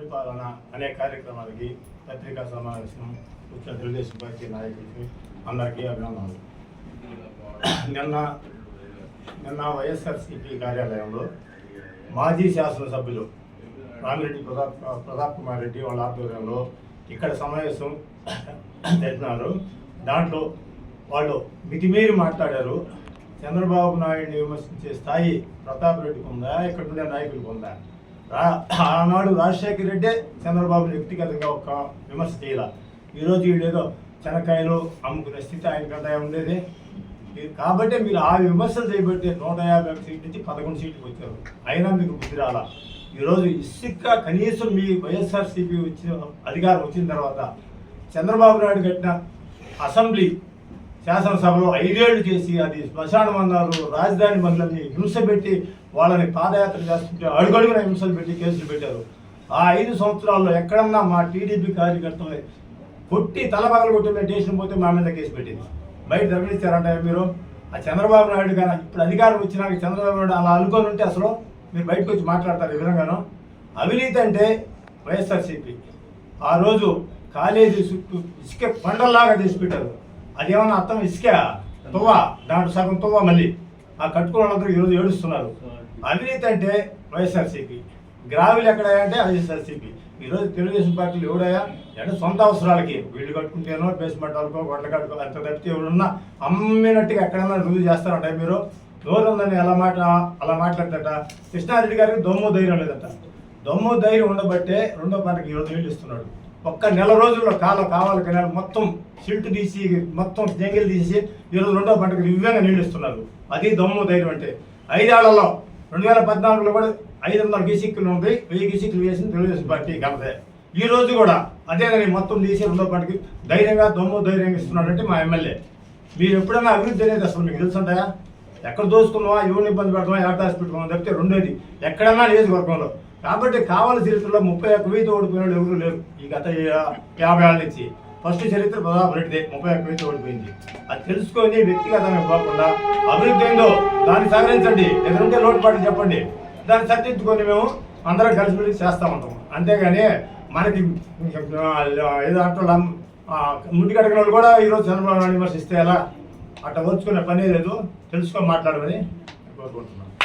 పరిపాలన అనే కార్యక్రమాలకి పత్రికా సమావేశం వచ్చిన తెలుగుదేశం పార్టీ నాయకులకి అందరికీ అభినందనలు. నిన్న నిన్న వైఎస్ఆర్సీపీ కార్యాలయంలో మాజీ శాసనసభ్యులు రామిరెడ్డి ప్రతాప్ ప్రతాప్ కుమార్ రెడ్డి వాళ్ళ ఆధ్వర్యంలో ఇక్కడ సమావేశం జరిపినారు దాంట్లో వాళ్ళు మితిమీరి మాట్లాడారు. చంద్రబాబు నాయుడిని విమర్శించే స్థాయి ప్రతాప్ రెడ్డికి ఉందా? ఇక్కడ ఉండే నాయకులకు ఉందా? ఆనాడు రాజశేఖర రెడ్డే చంద్రబాబు వ్యక్తిగతంగా ఒక విమర్శ చేయాల. ఈరోజు వీడేదో చెనక్కాయలు అమ్ముకునే స్థితి ఆయన కదా ఉండేది. మీరు- కాబట్టి మీరు ఆ విమర్శలు చేయబట్టి నూట యాభై ఒక సీట్ నుంచి పదకొండు సీట్లకు వచ్చారు. అయినా మీకు బుద్ధి రాలా. ఈరోజు ఇసుక కనీసం మీ వైఎస్ఆర్సీపీ వచ్చిన అధికారం వచ్చిన తర్వాత చంద్రబాబు నాయుడు కట్టిన అసెంబ్లీ శాసనసభలో ఐదేళ్ళు చేసి అది శ్మశాన మందాలు రాజధాని మండలిని హింస పెట్టి వాళ్ళని పాదయాత్ర చేస్తుంటే అడుగడుగున హింసలు పెట్టి కేసులు పెట్టారు. ఆ ఐదు సంవత్సరాల్లో ఎక్కడన్నా మా టీడీపీ కార్యకర్తలు కొట్టి తలపగలు కొట్టి మేము స్టేషన్ పోతే మా మీద కేసు పెట్టింది. బయట ధర్మనిచ్చారంట మీరు? ఆ చంద్రబాబు నాయుడు కానీ ఇప్పుడు అధికారం వచ్చినాక చంద్రబాబు నాయుడు అలా అనుకొని ఉంటే అసలు మీరు బయటకు వచ్చి మాట్లాడతారు ఈ విధంగాను? అవినీతి అంటే వైఎస్ఆర్సీపీ. ఆ రోజు కాలేజీ చుట్టూ ఇసుక పండల్లాగా తీసి పెట్టారు అదేమన్నా అర్థం ఇసుక తువ్వ దాంట్లో సగం తువ్వ మళ్ళీ. ఆ కట్టుకున్న వాళ్ళందరూ ఈరోజు ఏడుస్తున్నారు. అవినీతి అంటే వైఎస్ఆర్సీపీ. గ్రావిల్ ఎక్కడ అంటే వైఎస్ఆర్సీపీ. ఈరోజు తెలుగుదేశం పార్టీలు ఎవడయా అంటే సొంత అవసరాలకి. వీళ్ళు కట్టుకుంటేనో బేస్మెంట్ వాళ్ళకో గొడ్ల కట్టుకో అంత తప్పితే ఎవరున్నా అమ్మినట్టుగా ఎక్కడైనా రుజువు చేస్తారంట మీరు? నోరు ఉందని ఎలా మాట అలా మాట్లాడతట. కృష్ణారెడ్డి గారికి దొమ్ము ధైర్యం లేదట. దమ్ము ధైర్యం ఉండబట్టే రెండో పంటకి ఈరోజు నీళ్ళు ఇస్తున్నాడు. ఒక్క నెల రోజుల్లో కాలం కావాలి కానీ మొత్తం సిల్ట్ తీసి మొత్తం జంగిల్ తీసి ఈరోజు రెండో పంటకు దివ్యంగా నీళ్ళు ఇస్తున్నారు. అది దమ్ము ధైర్యం అంటే. ఐదేళ్ళలో రెండు వేల పద్నాలుగులో కూడా ఐదు వందల గీసిక్కులు ఉంది వెయ్యి గీసిక్కులు వేసింది తెలుగుదేశం పార్టీ కలదే ఈ రోజు కూడా అదేనని మొత్తం తీసి రెండో పంటకి ధైర్యంగా దమ్ము ధైర్యంగా ఇస్తున్నాడంటే మా ఎమ్మెల్యే. మీరు ఎప్పుడైనా అభివృద్ధి అనేది అసలు మీకు తెలుసుంటాయా ఎక్కడ దోసుకున్నావా? ఎవరిని ఇబ్బంది పెడతామా ఎక్కడ దాచి పెట్టుకున్నాం తప్పితే రెండోది ఎక్కడన్నా నియోజకవర్గంలో కాబట్టి కావాలి చరిత్రలో ముప్పై ఒక్క వీధి ఓడిపోయిన వాళ్ళు ఎవరు లేరు. ఈ గత యాభై ఏళ్ళ నుంచి. ఫస్ట్ చరిత్ర ప్రతాప్ రెడ్డిదే ముప్పై ఒక్క వీధి ఓడిపోయింది. అది తెలుసుకొని వ్యక్తిగతంగా పోకుండా అభివృద్ధి ఏందో దాన్ని సహకరించండి. ఎదురుంటే లోటుపాటు చెప్పండి. దాన్ని సరిదిద్దుకొని మేము అందరం కలిసి మెలిసి చేస్తా ఉంటాం. అంతేగాని మనకి ఏదో అట్లా ముందు కడిగిన వాళ్ళు కూడా ఈరోజు చంద్రబాబు నాయుడు విమర్శిస్తే ఎలా? అట్లా వచ్చుకునే పని లేదు. తెలుసుకొని మాట్లాడమని కోరుకుంటున్నాను